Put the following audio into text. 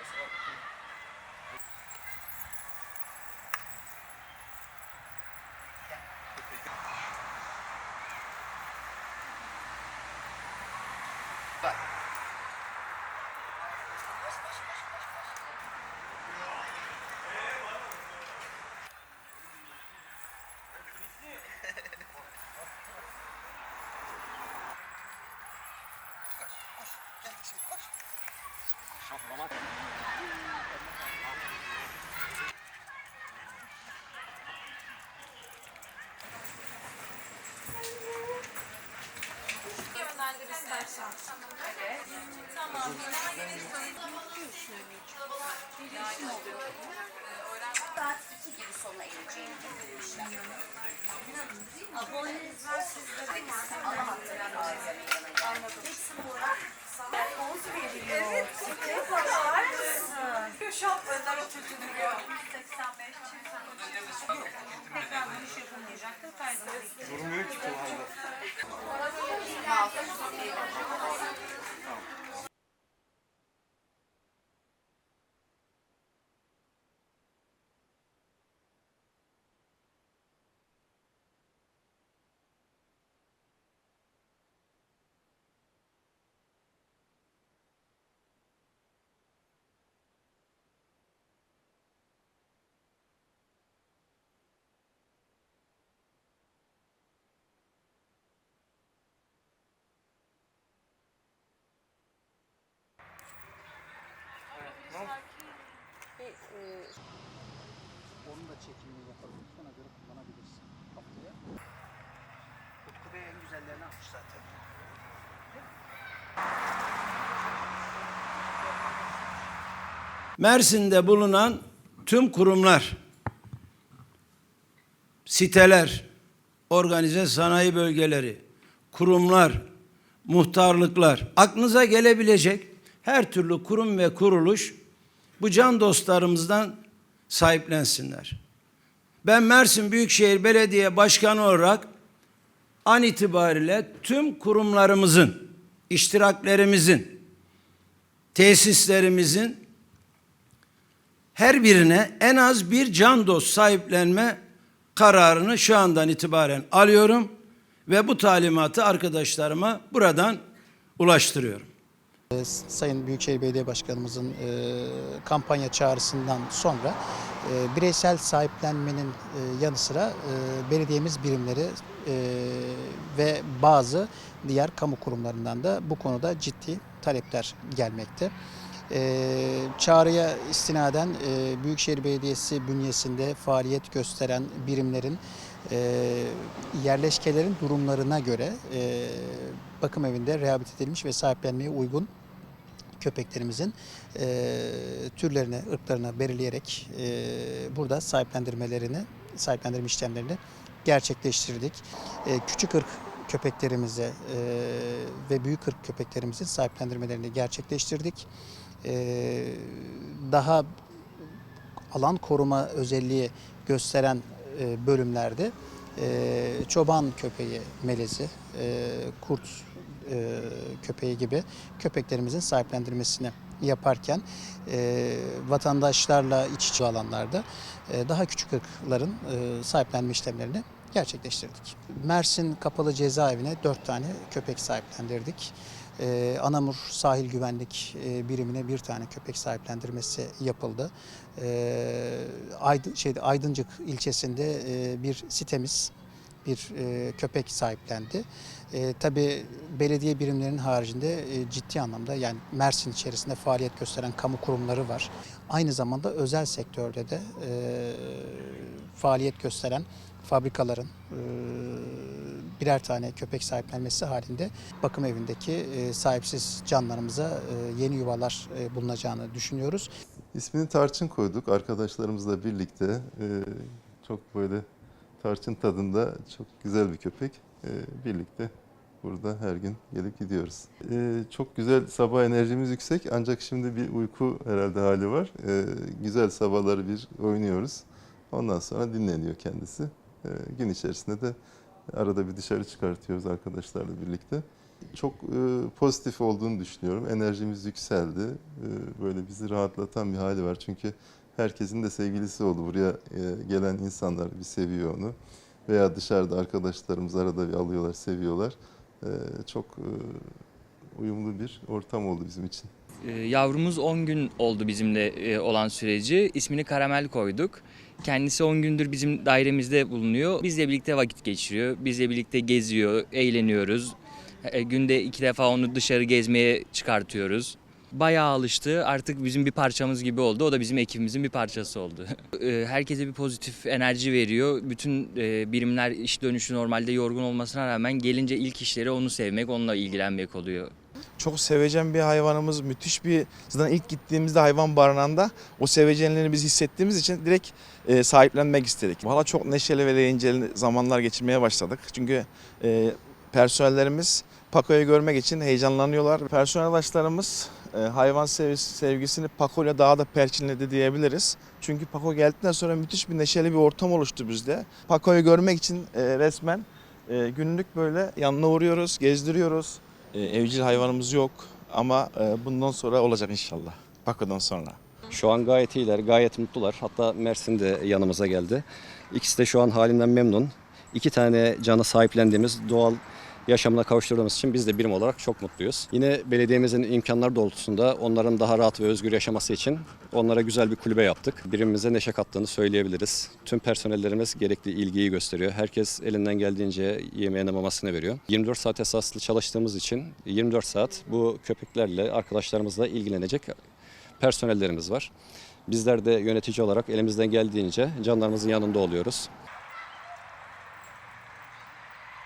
That's all. Saat 2 gibi sona ereceğini bildirmişler. Aboneniz var sizde mi? Ana hatları Anladım. Hepsi bu olarak sana poz veriyor. Evet. Bakar mısın? Şaplarından o kötü duruyor. 85 Tekrar dönüş yapılmayacaktır. Kaydını Durmuyor ki kulağında. Onun da çekimini yapalım. Ona göre kullanabilirsin haftaya. Utku en güzellerini almış zaten. Mersin'de bulunan tüm kurumlar, siteler, organize sanayi bölgeleri, kurumlar, muhtarlıklar, aklınıza gelebilecek her türlü kurum ve kuruluş bu can dostlarımızdan sahiplensinler. Ben Mersin Büyükşehir Belediye Başkanı olarak an itibariyle tüm kurumlarımızın, iştiraklerimizin, tesislerimizin her birine en az bir can dost sahiplenme kararını şu andan itibaren alıyorum ve bu talimatı arkadaşlarıma buradan ulaştırıyorum. Sayın Büyükşehir Belediye Başkanımızın kampanya çağrısından sonra e, bireysel sahiplenmenin e, yanı sıra e, belediyemiz birimleri e, ve bazı diğer kamu kurumlarından da bu konuda ciddi talepler gelmekte. E, çağrıya istinaden e, Büyükşehir Belediyesi bünyesinde faaliyet gösteren birimlerin yerleşkelerin durumlarına göre bakım evinde rehabilite edilmiş ve sahiplenmeye uygun köpeklerimizin e, türlerini, ırklarını belirleyerek e, burada sahiplendirmelerini, sahiplendirme işlemlerini gerçekleştirdik. E, küçük ırk köpeklerimize e, ve büyük ırk köpeklerimizin sahiplendirmelerini gerçekleştirdik. E, daha alan koruma özelliği gösteren e, bölümlerde e, çoban köpeği melezi, e, kurt e, köpeği gibi köpeklerimizin sahiplendirmesini yaparken e, vatandaşlarla iç içe alanlarda e, daha küçük ırkların e, sahiplenme işlemlerini gerçekleştirdik. Mersin Kapalı Cezaevine 4 tane köpek sahiplendirdik. Ee, Anamur Sahil Güvenlik e, Birimine bir tane köpek sahiplendirmesi yapıldı. Ee, Aydın, şeyde, Aydıncık ilçesinde e, bir sitemiz bir e, köpek sahiplendi. E, tabii belediye birimlerinin haricinde e, ciddi anlamda yani Mersin içerisinde faaliyet gösteren kamu kurumları var. Aynı zamanda özel sektörde de e, faaliyet gösteren fabrikaların e, birer tane köpek sahiplenmesi halinde bakım evindeki e, sahipsiz canlarımıza e, yeni yuvalar e, bulunacağını düşünüyoruz. İsmini Tarçın koyduk arkadaşlarımızla birlikte. Ee, çok böyle tarçın tadında çok güzel bir köpek. Ee, birlikte burada her gün gelip gidiyoruz. Ee, çok güzel sabah enerjimiz yüksek ancak şimdi bir uyku herhalde hali var. Ee, güzel sabahları bir oynuyoruz. Ondan sonra dinleniyor kendisi. Gün içerisinde de arada bir dışarı çıkartıyoruz arkadaşlarla birlikte. çok e, pozitif olduğunu düşünüyorum. Enerjimiz yükseldi. Böyle bizi rahatlatan bir hali var. Çünkü herkesin de sevgilisi oldu. Buraya e, gelen insanlar bir seviyor onu. Veya dışarıda arkadaşlarımız arada bir alıyorlar, seviyorlar. E, çok e, uyumlu bir ortam oldu bizim için. Yavrumuz 10 gün oldu bizimle olan süreci. İsmini Karamel koyduk. Kendisi 10 gündür bizim dairemizde bulunuyor. Bizle birlikte vakit geçiriyor. Bizle birlikte geziyor, eğleniyoruz. Günde iki defa onu dışarı gezmeye çıkartıyoruz. Bayağı alıştı. Artık bizim bir parçamız gibi oldu. O da bizim ekibimizin bir parçası oldu. E, Herkese bir pozitif enerji veriyor. Bütün e, birimler iş dönüşü normalde yorgun olmasına rağmen gelince ilk işleri onu sevmek, onunla ilgilenmek oluyor. Çok sevecen bir hayvanımız, müthiş bir... Zaten ilk gittiğimizde hayvan barınağında o sevecenliğini biz hissettiğimiz için direkt e, sahiplenmek istedik. Valla çok neşeli ve eğlenceli zamanlar geçirmeye başladık. Çünkü e, personellerimiz Pako'yu görmek için heyecanlanıyorlar. Personel arkadaşlarımız e, hayvan sevgisi, sevgisini ile daha da perçinledi diyebiliriz. Çünkü Paco geldikten sonra müthiş bir neşeli bir ortam oluştu bizde. Paco'yu görmek için e, resmen e, günlük böyle yanına uğruyoruz, gezdiriyoruz. Evcil hayvanımız yok ama bundan sonra olacak inşallah. Paco'dan sonra. Şu an gayet iyiler, gayet mutlular. Hatta Mersin de yanımıza geldi. İkisi de şu an halinden memnun. İki tane canı sahiplendiğimiz doğal yaşamına kavuşturduğumuz için biz de birim olarak çok mutluyuz. Yine belediyemizin imkanları doğrultusunda onların daha rahat ve özgür yaşaması için onlara güzel bir kulübe yaptık. Birimimize neşe kattığını söyleyebiliriz. Tüm personellerimiz gerekli ilgiyi gösteriyor. Herkes elinden geldiğince yemeğine mamasını veriyor. 24 saat esaslı çalıştığımız için 24 saat bu köpeklerle, arkadaşlarımızla ilgilenecek personellerimiz var. Bizler de yönetici olarak elimizden geldiğince canlarımızın yanında oluyoruz.